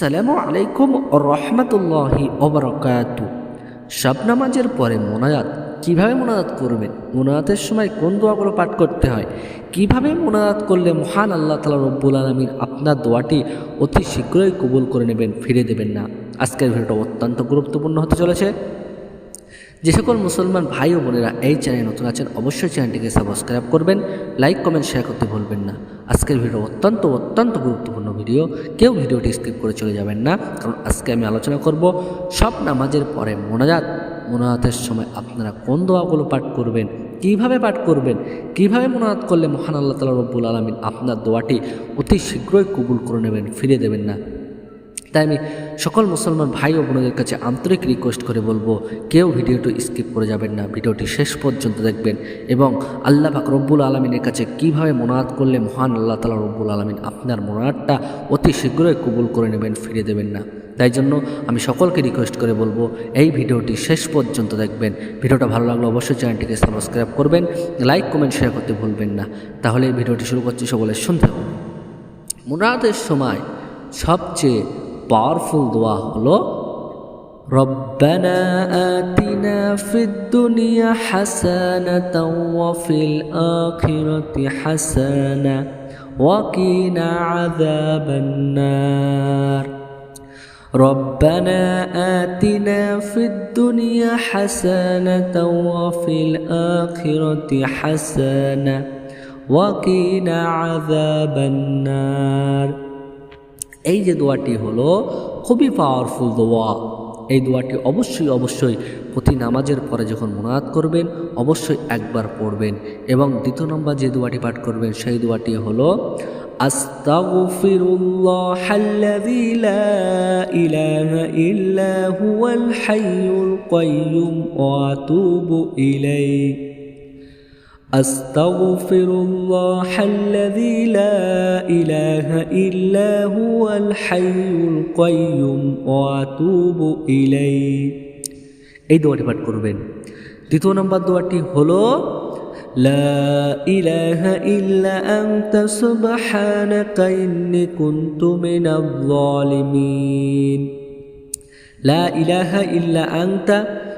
আসসালামু আলাইকুম রহমতুল্লাহি ওবরকাত সব নামাজের পরে মোনাজাত, কীভাবে মোনাজাত করবেন? মোনাজাতের সময় কোন দোয়াগুলো পাঠ করতে হয়? কীভাবে মোনাজাত করলে মহান আল্লাহ তালা রব্বুল আলমিন আপনার দোয়াটি অতি শীঘ্রই কবুল করে নেবেন, ফিরে দেবেন না? আজকের ভিডিওটা অত্যন্ত গুরুত্বপূর্ণ হতে চলেছে। যে সকল মুসলমান ভাই ও বোনেরা এই চ্যানেলে নতুন আছেন, অবশ্যই চ্যানেলটিকে সাবস্ক্রাইব করবেন লাইক কমেন্ট শেয়ার করতে ভুলবেন না। আজকের ভিডিও অত্যন্ত অত্যন্ত গুরুত্বপূর্ণ। ভিডিও, কেউ ভিডিওটি স্কিপ করে চলে যাবেন না। কারণ আজকে আমি আলোচনা করব সব নামাজের পরে মোনাজাত। মোনাজাতের সময় আপনারা কোন দোয়াগুলো পাঠ করবেন, কীভাবে পাঠ করবেন, কীভাবে মোনাজাত করলে মহান আল্লাহ তালা রব্বুল আলমিন আপনার দোয়াটি অতি শীঘ্রই কবুল করে নেবেন ফিরে দেবেন না। তাই আমি সকল মুসলমান ভাই ও বোনদের কাছে আন্তরিক রিকোয়েস্ট করে বলব, কেউ ভিডিওটি স্কিপ করে যাবেন না, ভিডিওটি শেষ পর্যন্ত দেখবেন এবং আল্লাহ পাক রব্বুল আলমিনের কাছে কীভাবে মোনাত করলে মহান আল্লাহ তালা রব্বুল আলমিন আপনার মোনাতটা অতি শীঘ্রই কবুল করে নেবেন ফিরে দেবেন না। তাই জন্য আমি সকলকে রিকোয়েস্ট করে বলব, এই ভিডিওটি শেষ পর্যন্ত দেখবেন। ভিডিওটা ভালো লাগলে অবশ্যই চ্যানেলটিকে সাবস্ক্রাইব করবেন লাইক কমেন্ট শেয়ার করতে ভুলবেন না। তাহলে এই ভিডিওটি শুরু করছি সকলে শুনতে মোনাতের সময় সবচেয়ে পাওয়ারফুল দোয়া হলো ربنا آتنا في الدنيا حسنة وفي الآخرة حسنة وقنا عذاب النار ربنا آتنا في الدنيا حسنة وفي الآخرة حسنة وقنا عذاب النار এই যে দোয়াটি হলো খুবই পাওয়ারফুল দোয়া এই দোয়াটি অবশ্যই অবশ্যই প্রতি নামাজের পরে যখন মোনাত করবেন অবশ্যই একবার পড়বেন এবং দ্বিতীয় নম্বর যে দোয়াটি পাঠ করবেন সেই দোয়াটি হলো আস্তাগফিরুল্লাহ الذي لا إله إلا هو الحي القيوم وأتوب إليه أستغفر الله الذي لا إله إلا هو الحي القيوم وأتوب إليه এই দোয়াটি পাঠ করবেন দ্বিতীয় নম্বর দোয়াটি হলো لا إله إلا أنت سبحانك إني كنت من الظالمين لا إله إلا أنت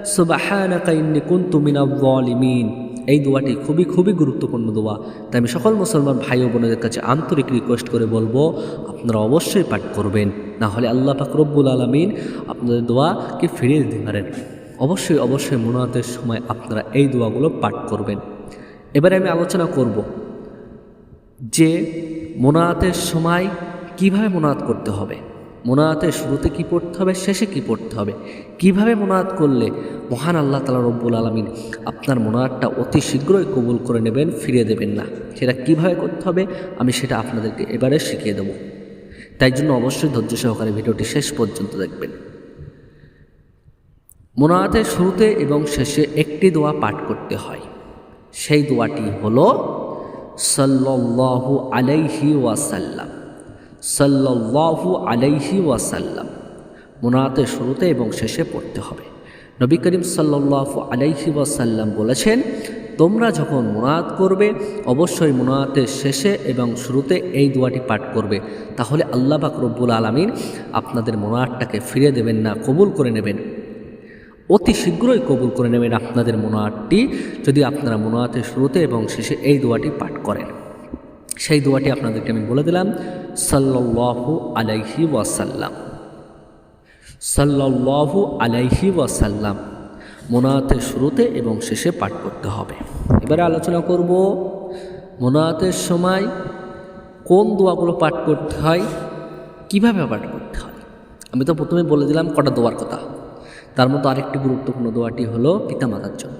سبحانك إني كنت من الظالمين এই দোয়াটি খুবই খুবই গুরুত্বপূর্ণ দোয়া। তাই আমি সকল মুসলমান ভাই ও বোনদের কাছে আন্তরিক রিকোয়েস্ট করে বলব, আপনারা অবশ্যই পাঠ করবেন। না হলে আল্লাহ পাক রব্বুল আলমিন আপনাদের দোয়াকে ফিরিয়ে দিতে পারেন। অবশ্যই অবশ্যই মোনাতের সময় আপনারা এই দোয়াগুলো পাঠ করবেন। এবারে আমি আলোচনা করব যে মোনাতের সময় কীভাবে মোনাত করতে হবে। মোনাতের শুরুতে কি পড়তে হবে, শেষে কি পড়তে হবে? কীভাবে মোনাত করলে মহান আল্লাহ তালা রব্বুল আলমিন আপনার মোনাতটা অতি শীঘ্রই কবুল করে নেবেন, ফিরিয়ে দেবেন না? সেটা কীভাবে করতে হবে? আমি সেটা আপনাদেরকে এবারে শিখিয়ে দেব। তাই জন্য অবশ্যই ধৈর্য সহকারে ভিডিওটি শেষ পর্যন্ত দেখবেন। মোনাতের শুরুতে এবং শেষে একটি দোয়া পাঠ করতে হয়। সেই দোয়াটি হল, সাল্লাল্লাহু আলাইহি ওয়াসাল্লাম। সাল্লাল্লাহু আলাইহি ওয়াসাল্লাম। মোনাতের শুরুতে এবং শেষে পড়তে হবে। নবী করিম সাল্লাল্লাহু আলাইহি ওয়াসাল্লাম বলেছেন, তোমরা যখন মোনাত করবে, অবশ্যই মোনাতের শেষে এবং শুরুতে এই দোয়াটি পাঠ করবে। তাহলে আল্লাহ পাক রব্বুল আলমিন আপনাদের মোনাতটাকে ফিরে দেবেন না, কবুল করে নেবেন। অতি শীঘ্রই কবুল করে নেবেন আপনাদের মোনাতটি, যদি আপনারা মোনাতের শুরুতে এবং শেষে এই দোয়াটি পাঠ করেন। সেই দোয়াটি আপনাদেরকে আমি বলে দিলাম। সাল্লাল্লাহু আলাইহি ওয়াসাল্লাম। সাল্লাল্লাহু আলাইহি ওয়াসাল্লাম মোনাতের শুরুতে এবং শেষে পাঠ করতে হবে। এবারে আলোচনা করব মোনাতের সময় কোন দোয়াগুলো পাঠ করতে হয়, কীভাবে পাঠ করতে হয়। আমি তো প্রথমে বলে দিলাম কটা দোয়ার কথা। তার মতো আরেকটি গুরুত্বপূর্ণ দোয়াটি হলো পিতামাতার জন্য।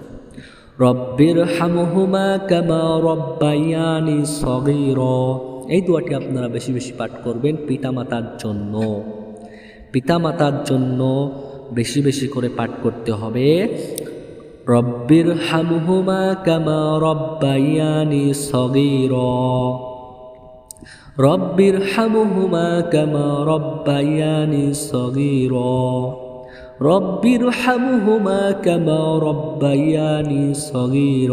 রব্বির হামহুমা কামা রব্বায়ানি সগীর। এই দোয়াটি আপনারা বেশি বেশি পাঠ করবেন পিতামাতার জন্য। পিতামাতার জন্য বেশি বেশি করে পাঠ করতে হবে। রব্বির হামহুমা কামা রব্বায়ানি সগীর। রব্বির হামহুমা কামা রব্বায়ানি সগীর। রব্বির হামহুমা কামা রব্বায়ানি সগীর।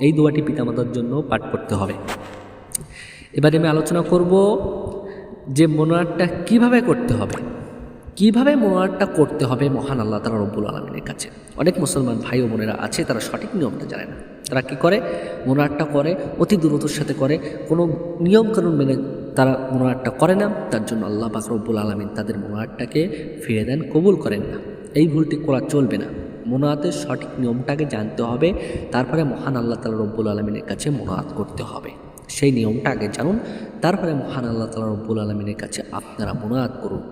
এই দোয়াটি পিতামাতার জন্য পাঠ করতে হবে। এবারে আমি আলোচনা করব যে মোনায়াতটা কীভাবে করতে হবে। কীভাবে মোনায়াতটা করতে হবে মহান আল্লাহ তালা রব্বুল আলমিনের কাছে? অনেক মুসলমান ভাই ও বোনেরা আছে, তারা সঠিক নিয়মটা জানে না। তারা কি করে? মোনায়াতটা করে, অতি দ্রুতর সাথে করে। কোনো নিয়মকানুন মেনে তারা মোনায়াতটা করে না। তার জন্য আল্লাহ পাক রব্বুল আলমিন তাদের মোনায়াতটাকে ফিরে দেন, কবুল করেন না। এই ভুলটি করা চলবে না। মোনায়াতের সঠিক নিয়মটাকে জানতে হবে, তারপরে মহান আল্লাহ তালা রব্বুল আলমিনের কাছে মোনায়াত করতে হবে। সেই নিয়মটা আগে জানুন, তারপরে মহান আল্লাহ তালা রব্বুল আলমিনের কাছে আপনারা মোনায়াত করুন।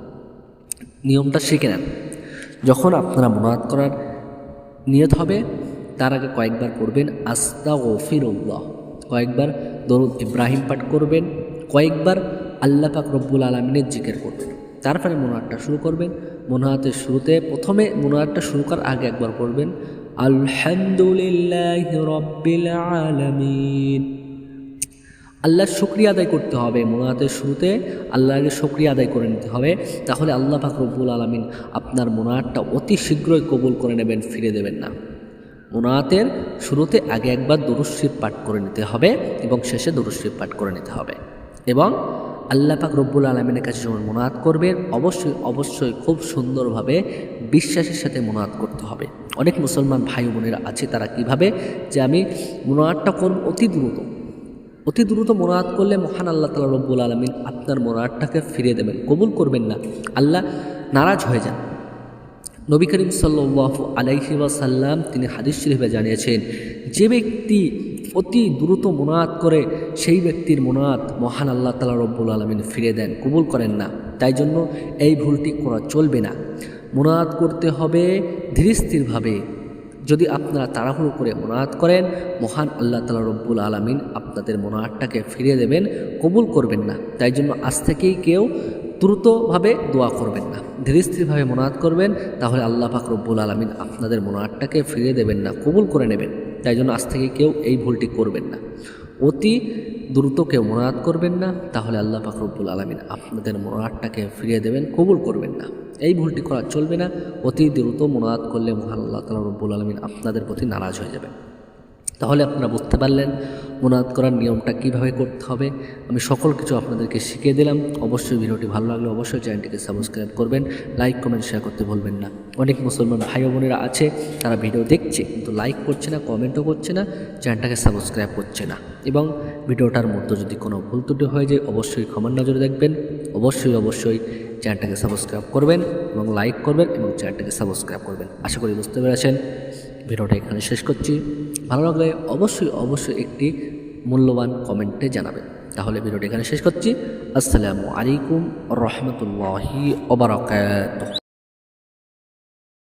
নিয়মটা শিখে নেন। যখন আপনারা মোনায়াত করার নিয়ত হবে, তার আগে কয়েকবার পড়বেন আস্তা ও ফিরুল্লাহ কয়েকবার দরুদ ইব্রাহিম পাঠ করবেন, কয়েকবার আল্লাহ পাক রব্বুল আলমিনের জিকের করবেন। তারপরে মোনাহাতটা শুরু করবেন। মোনাহাতের শুরুতে প্রথমে মোনাহাতটা শুরু করার আগে একবার পড়বেন, আলহামদুলিল্লাহ রব্বিল আলামিন। আল্লাহর শুক্রিয়া আদায় করতে হবে। মোনাহাতের শুরুতে আল্লাহকে শুক্রিয়া আদায় করে নিতে হবে। তাহলে আল্লাহ পাক রব্বুল আলমিন আপনার মোনাহাতটা অতি শীঘ্রই কবুল করে নেবেন, ফিরে দেবেন না। মোনাহাতের শুরুতে আগে একবার দরুশিব পাঠ করে নিতে হবে এবং শেষে দরুশিব পাঠ করে নিতে হবে। এবং আল্লাহ পাক রব্বুল আলমিনের কাছে যখন মোনাহাত করবেন, অবশ্যই অবশ্যই খুব সুন্দরভাবে বিশ্বাসের সাথে মোনাহাত করতে হবে। অনেক মুসলমান ভাই বোনেরা আছে, তারা কীভাবে যে আমি মোনাহাতটা করব অতি দ্রুত অতি দ্রুত মোনায়াত করলে মহান আল্লাহ তালা রব্বুল আলমিন আপনার মোনায়াতটাকে ফিরিয়ে দেবেন, কবুল করবেন না। আল্লাহ নারাজ হয়ে যান। নবী করিম সাল্লাহ আলাইহি ওয়াসাল্লাম তিনি হাদিস শরীফে জানিয়েছেন, যে ব্যক্তি অতি দ্রুত মোনায়াত করে, সেই ব্যক্তির মোনায়াত মহান আল্লাহ তালা রব্বুল আলমিন ফিরে দেন, কবুল করেন না। তাই জন্য এই ভুলটি করা চলবে না। মোনায়াত করতে হবে ধীরস্থিরভাবে। যদি আপনারা তাড়াহুড়ো করে মোনায়াত করেন, মহান আল্লাহ তালা রব্বুল আলমিন আপনাদের মোনায়াতটাকে ফিরিয়ে দেবেন, কবুল করবেন না। তাই জন্য আজ থেকেই কেউ দ্রুতভাবে দোয়া করবেন না। ধীরে স্থিরভাবে মোনায়াত করবেন, তাহলে আল্লাহ পাক রব্বুল আলমিন আপনাদের মোনায়াতটাকে ফিরিয়ে দেবেন না, কবুল করে নেবেন। তাই জন্য আজ থেকে কেউ এই ভুলটি করবেন না। অতি দ্রুত কেউ মোনায়াত করবেন না, তাহলে আল্লাহ পাক রব্বুল আলমিন আপনাদের মোনায়াতটাকে ফিরিয়ে দেবেন, কবুল করবেন না। এই ভুলটি করা চলবে না, অতি দ্রুত মোনাদ করলে মহান আল্লাহ তালা রব্বুল আলমিন আপনাদের প্রতি নারাজ হয়ে যাবেন। তাহলে আপনারা বুঝতে পারলেন মোনায়াত করার নিয়মটা কীভাবে করতে হবে। আমি সকল কিছু আপনাদেরকে শিখিয়ে দিলাম। অবশ্যই ভিডিওটি ভালো লাগলে অবশ্যই চ্যানেলটিকে সাবস্ক্রাইব করবেন। লাইক, কমেন্ট শেয়ার করতে ভুলবেন না। অনেক মুসলমান ভাই বোনেরা আছে, তারা ভিডিও দেখছে কিন্তু লাইক করছে না কমেন্টও করছে না, চ্যানেলটাকে সাবস্ক্রাইব করছে না। এবং ভিডিওটার মধ্যে যদি কোনো ভুল ত্রুটি হয়ে যায়, অবশ্যই ক্ষমার নজরে দেখবেন। অবশ্যই অবশ্যই চ্যানেলটাকে সাবস্ক্রাইব করবেন এবং লাইক করবেন এবং চ্যানেলটাকে সাবস্ক্রাইব করবেন। আশা করি বুঝতে পেরেছেন। ভিডিওটা এখানে শেষ করছি। ভালো লাগলে অবশ্যই অবশ্যই একটি মূল্যবান কমেন্টে জানাবেন। তাহলে ভিডিওটি এখানে শেষ করছি। আসসালামু আলাইকুম রহমতুল্লাহি ওবরাকাতুহ